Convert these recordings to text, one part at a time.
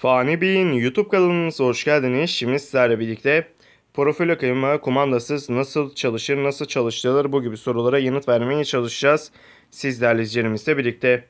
Fani Bey'in YouTube kanalımıza hoş geldiniz. Şimdi sizlerle birlikte profil okuma kumandasız nasıl çalışır, nasıl çalıştırılır bu gibi sorulara yanıt vermeye çalışacağız. Sizlerle izleyicilerimizle birlikte.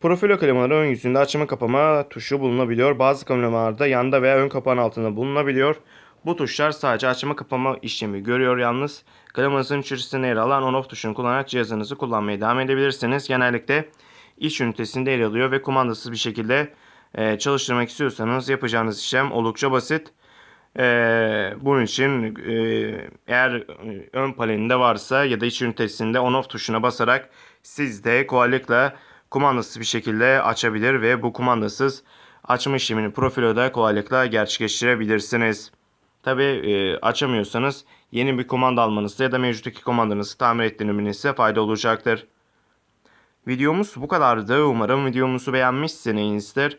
Profil oklamaları ön yüzünde açma kapama tuşu bulunabiliyor. Bazı oklamalarda yanda veya ön kapağın altında bulunabiliyor. Bu tuşlar sadece açma kapama işlemi görüyor yalnız. Kalamanızın içerisinde yer alan on-off tuşunu kullanarak cihazınızı kullanmaya devam edebilirsiniz. Genellikle iç ünitesinde yer alıyor ve kumandasız bir şekilde e, çalıştırmak istiyorsanız yapacağınız işlem oldukça basit. E, bunun için e, eğer e, ön panelinde varsa ya da iç ünitesinde on-off tuşuna basarak siz de kolaylıkla kumandasız bir şekilde açabilir ve bu kumandasız açma işlemini profiloda kolaylıkla gerçekleştirebilirsiniz. Tabi açamıyorsanız yeni bir kumanda almanızda ya da mevcuttaki kumandanızı tamir ettirmenizde fayda olacaktır. Videomuz bu kadardı. Umarım videomuzu beğenmişsinizdir.